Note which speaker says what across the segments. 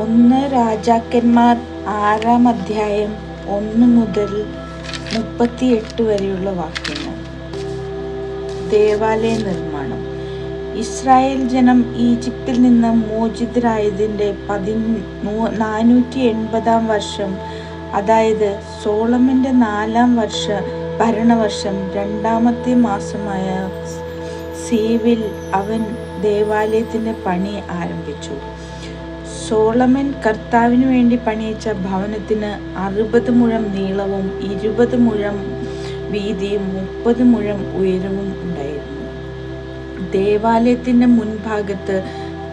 Speaker 1: ഒന്ന് രാജാക്കന്മാർ ആറാം അധ്യായം ഒന്ന് മുതൽ മുപ്പത്തിയെട്ട് വരെയുള്ള വാക്യങ്ങൾ. ദേവാലയ നിർമ്മാണം. ഇസ്രായേൽ ജനം ഈജിപ്തിൽ നിന്ന് മോചിതരായതിന്റെ പതി നാനൂറ്റി എൺപതാം വർഷം അതായത് സോളമിന്റെ നാലാം വർഷ ഭരണവർഷം രണ്ടാമത്തെ മാസമായ സീവിൽ അവൻ ദേവാലയത്തിന്റെ പണി ആരംഭിച്ചു. സോളമൻ കർത്താവിന് വേണ്ടി പണിയിച്ച ഭവനത്തിന് അറുപത് മുഴം നീളവും ഇരുപത് മുഴം വീതിയും മുപ്പത് മുഴം ഉയരവും ഉണ്ടായിരുന്നു. ദേവാലയത്തിന്റെ മുൻഭാഗത്ത്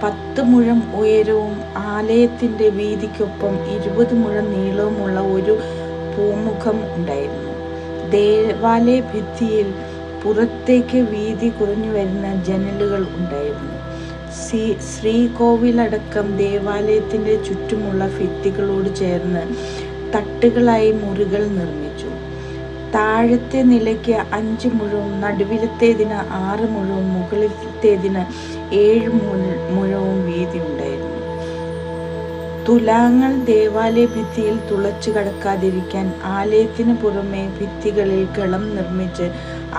Speaker 1: പത്ത് മുഴം ഉയരവും ആലയത്തിന്റെ വീതിക്കൊപ്പം ഇരുപത് മുഴം നീളവുമുള്ള ഒരു പൂമുഖം ഉണ്ടായിരുന്നു. ദേവാലയ ഭിത്തിയിൽ പുറത്തേക്ക് വീതി കുറഞ്ഞു വരുന്ന ജനലുകൾ ഉണ്ടായിരുന്നു. ശ്രീ ശ്രീകോവിലടക്കം ദേവാലയത്തിന്റെ ചുറ്റുമുള്ള ഭിത്തികളോട് ചേർന്ന് തട്ടുകളായി മുറികൾ നിർമ്മിച്ചു. താഴത്തെ നിലയ്ക്ക് അഞ്ച് മുഴവും നടുവിലത്തേതിന് ആറ് മുഴവും മുകളിലത്തേതിന് ഏഴ് മുഴവും വീതി ഉണ്ടായിരുന്നു തുലാങ്ങൾ ദേവാലയ ഭിത്തിയിൽ തുളച്ചു കടക്കാതിരിക്കാൻ ആലയത്തിന് പുറമെ ഭിത്തികളിൽ കളം നിർമ്മിച്ച്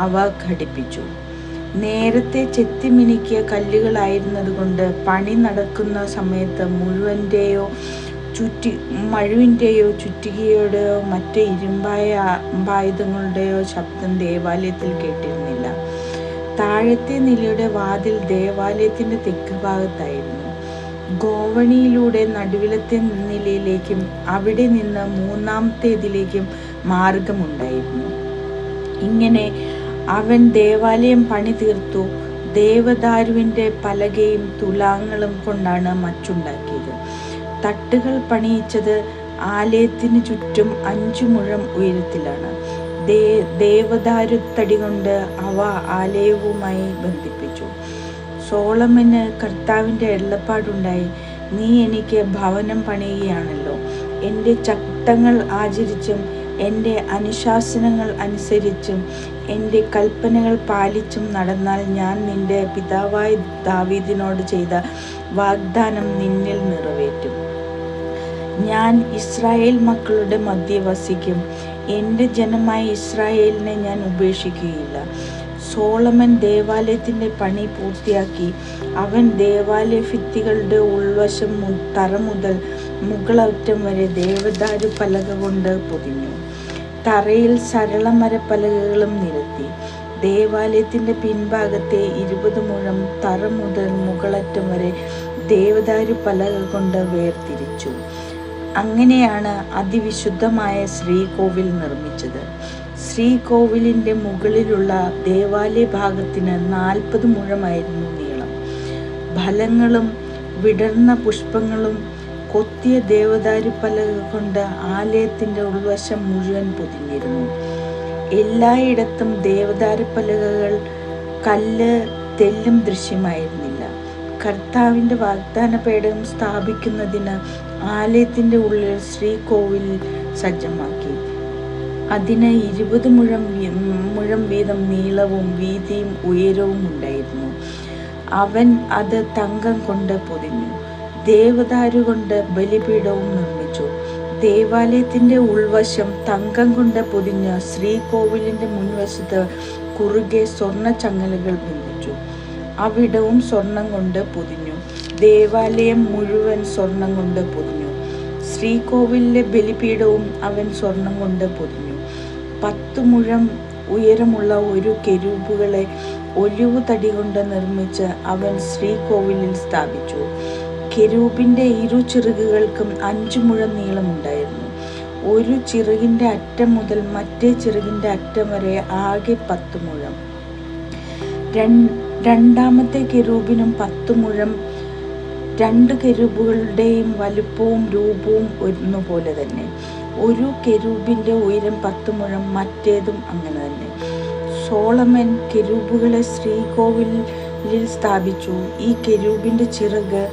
Speaker 1: അവ ഘടിപ്പിച്ചു. നേരത്തെ ചെത്തിമിനുക്കിയ കല്ലുകളായിരുന്നതുകൊണ്ട് പണി നടക്കുന്ന സമയത്ത് മുഴുവന്റെയോ ചുറ്റി മഴുവിന്റെയോ ചുറ്റികയുടെയോ മറ്റ് ഇരുമ്പായ ആയുധങ്ങളുടെയോ ശബ്ദം ദേവാലയത്തിൽ കേട്ടിരുന്നില്ല. താഴത്തെ നിലയുടെ വാതിൽ ദേവാലയത്തിന്റെ തെക്ക് ഭാഗത്തായിരുന്നു. ഗോവണിയിലൂടെ നടുവിലത്തെ നിലയിലേക്കും അവിടെ നിന്ന് മൂന്നാമത്തേതിലേക്കും മാർഗമുണ്ടായിരുന്നു. ഇങ്ങനെ അവൻ ദേവാലയം പണി തീർത്തു ദേവദാരുവിന്റെ പലകയും തുലാങ്ങളും കൊണ്ടാണ് മച്ചുണ്ടാക്കിയത്. തട്ടുകൾ പണിയിച്ചത് ആലയത്തിന് ചുറ്റും അഞ്ചു മുഴം ഉയരത്തിലാണ്. ദേ ദേവദാരുത്തടി കൊണ്ട് അവ ആലയവുമായി ബന്ധിപ്പിച്ചു. സോളമന് കർത്താവിന്റെ എള്ളപ്പാടുണ്ടായി. നീ എനിക്ക് ഭവനം പണിയുകയാണല്ലോ. എന്റെ ചട്ടങ്ങൾ ആചരിച്ചും എന്റെ അനുശാസനങ്ങൾ അനുസരിച്ചും എന്റെ കൽപ്പനകൾ പാലിച്ചും നടന്നാൽ ഞാൻ നിന്റെ പിതാവായ ദാവീദിനോട് ചെയ്ത വാഗ്ദാനം നിന്നിൽ നിറവേറ്റും. ഞാൻ ഇസ്രായേൽ മക്കളുടെ മധ്യ വസിക്കും. എന്റെ ജനമായ ഇസ്രായേലിനെ ഞാൻ ഉപേക്ഷിക്കുകയില്ല. സോളമൻ ദേവാലയത്തിന്റെ പണി പൂർത്തിയാക്കി. അവൻ ദേവാലയ ഭിത്തികളുടെ ഉൾവശം തറ മുതൽ മുകളറ്റം വരെ ദേവദാരു പലക കൊണ്ട് പൊതിഞ്ഞു. തറയിൽ സരളമരപ്പലകകളും നിരത്തി. ദേവാലയത്തിന്റെ പിൻഭാഗത്തെ ഇരുപത് മുഴം തറ മുതൽ മുകളറ്റം വരെ ദേവദാരു പലക കൊണ്ട് വേർതിരിച്ചു. അങ്ങനെയാണ് അതിവിശുദ്ധമായ ശ്രീകോവിൽ നിർമ്മിച്ചത്. ശ്രീകോവിലിന്റെ മുകളിലുള്ള ദേവാലയ ഭാഗത്തിന് നാൽപ്പത് മുഴമായിരുന്നു നീളം. ഫലങ്ങളും വിടർന്ന പുഷ്പങ്ങളും കൊത്തിയ ദേവദാരി പലക കൊണ്ട് ആലയത്തിന്റെ ഉൾവശം മുഴുവൻ പൊതിഞ്ഞിരുന്നു. എല്ലായിടത്തും ദേവദാരി പലകകൾ കല്ല് തെല്ലും ദൃശ്യമായിരുന്നില്ല. കർത്താവിന്റെ വാഗ്ദാന പേടകം സ്ഥാപിക്കുന്നതിന് ആലയത്തിന്റെ ഉള്ളിൽ ശ്രീകോവിൽ സജ്ജമാക്കി. അതിന് ഇരുപത് മുഴം മുഴം വീതം നീളവും വീതിയും ഉയരവും ഉണ്ടായിരുന്നു. അവൻ അത് തങ്കം കൊണ്ട് പൊതിഞ്ഞു. ദേവദാരു കൊണ്ട് ബലിപീഠവും നിർമ്മിച്ചു. ദേവാലയത്തിന്റെ ഉൾവശം തങ്കം കൊണ്ട് പൊതിഞ്ഞ ശ്രീകോവിലിന്റെ മുൻവശത്ത് കുറുകെ സ്വർണ ചങ്ങലുകൾ ബന്ധിച്ചു അവിടവും സ്വർണം കൊണ്ട് പൊതിഞ്ഞു. ദേവാലയം മുഴുവൻ സ്വർണം കൊണ്ട് പൊതിഞ്ഞു. ശ്രീകോവിലിലെ ബലിപീഠവും അവൻ സ്വർണം കൊണ്ട് പൊതിഞ്ഞു. പത്ത് മുഴം ഉയരമുള്ള ഒരു കെരൂപുകളെ ഒലിവു തടി കൊണ്ട് നിർമ്മിച്ച് അവൻ ശ്രീകോവിലിൽ സ്ഥാപിച്ചു. കെരൂബിന്റെ ഇരു ചിറകുകൾക്കും അഞ്ചു മുഴം നീളമുണ്ടായിരുന്നു ഒരു ചിറകിന്റെ അറ്റം മുതൽ മറ്റേ ചിറകിന്റെ അറ്റം വരെ ആകെ പത്ത് മുഴം. രണ്ടാമത്തെ കെരൂപിനും പത്ത് മുഴം. രണ്ട് കെരൂബുകളുടെയും വലുപ്പവും രൂപവും ഒന്നുപോലെ തന്നെ. ഒരു കെരൂബിന്റെ ഉയരം പത്ത് മുഴം മറ്റേതും അങ്ങനെ തന്നെ. സോളമൻ കെരൂബുകളെ ശ്രീകോവിലിൽ സ്ഥാപിച്ചു. ഈ കെരൂബിന്റെ ചിറക്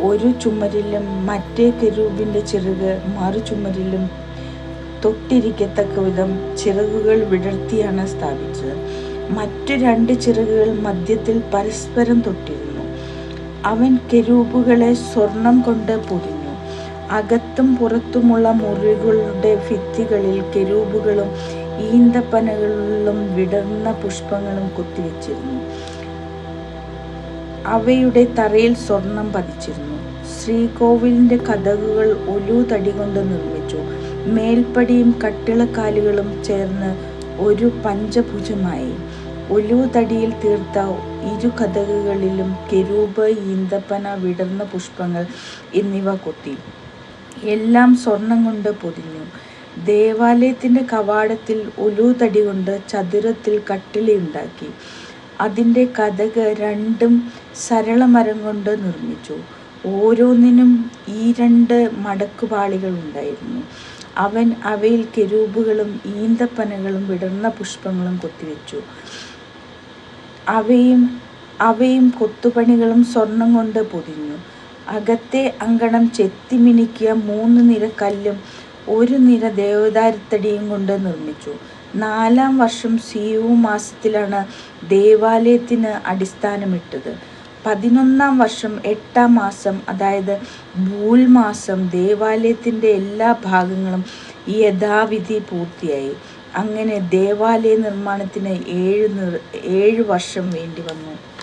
Speaker 1: ഒരു ചുമരിലും മറ്റേ കെരൂബിന്റെ ചിറക് മറു ചുമരിലും തൊട്ടിരിക്കത്തക്ക വിധം ചിറകുകൾ വിടർത്തിയാണ് സ്ഥാപിച്ചത്. മറ്റു രണ്ട് ചിറകുകൾ മധ്യത്തിൽ പരസ്പരം തൊട്ടിരുന്നു. അവൻ കെരൂബുകളെ സ്വർണം കൊണ്ട് പൊതിഞ്ഞു. അകത്തും പുറത്തുമുള്ള മുറികളുടെ ഭിത്തികളിൽ കെരൂബുകളും ഈന്തപ്പനകളിലും വിടർന്ന പുഷ്പങ്ങളും കൊത്തിവെച്ചിരുന്നു. അവയുടെ തറയിൽ സ്വർണം പതിച്ചിരുന്നു. ശ്രീകോവിലിന്റെ കഥകുകൾ ഒലു തടി കൊണ്ട് നിർമ്മിച്ചു. മേൽപ്പടിയും കട്ടിളക്കാലുകളും ചേർന്ന് ഒരു പഞ്ചഭുജമായി. ഒലുതടിയിൽ തീർത്ത ഇരു കഥകളിലും കെരൂപ് ഈന്തപ്പന വിടർന്ന പുഷ്പങ്ങൾ എന്നിവ കൊത്തി. എല്ലാം സ്വർണം കൊണ്ട് പൊതിഞ്ഞു. ദേവാലയത്തിന്റെ കവാടത്തിൽ ഒലുതടി കൊണ്ട് ചതുരത്തിൽ കട്ടിലയുണ്ടാക്കി. അതിന്റെ കഥക രണ്ടും സരളമരം കൊണ്ട് നിർമ്മിച്ചു. ഓരോന്നിനും ഈ രണ്ട് മടക്കുപാളികൾ ഉണ്ടായിരുന്നു. അവൻ അവയിൽ കെരൂബുകളും ഈന്തപ്പനകളും വിടർന്ന പുഷ്പങ്ങളും കൊത്തിവെച്ചു. അവയും അവയും കൊത്തുപണികളും സ്വർണം കൊണ്ട് പൊതിഞ്ഞു. അകത്തെ അങ്കണം ചെത്തിമിനുക്കിയ മൂന്ന് നിര കല്ലും ഒരു നിര ദേവദാരുത്തടിയും കൊണ്ട് നിർമ്മിച്ചു. നാലാം വർഷം സിയു മാസത്തിലാണ് ദേവാലയത്തിന് അടിസ്ഥാനമിട്ടത്. പതിനൊന്നാം വർഷം എട്ടാം മാസം അതായത് ഭൂൽ മാസം ദേവാലയത്തിന്റെ എല്ലാ ഭാഗങ്ങളും യഥാവിധി പൂർത്തിയായി. അങ്ങനെ ദേവാലയ നിർമ്മാണത്തിന് ഏഴ് നിർ ഏഴ് വർഷം വേണ്ടി വന്നു.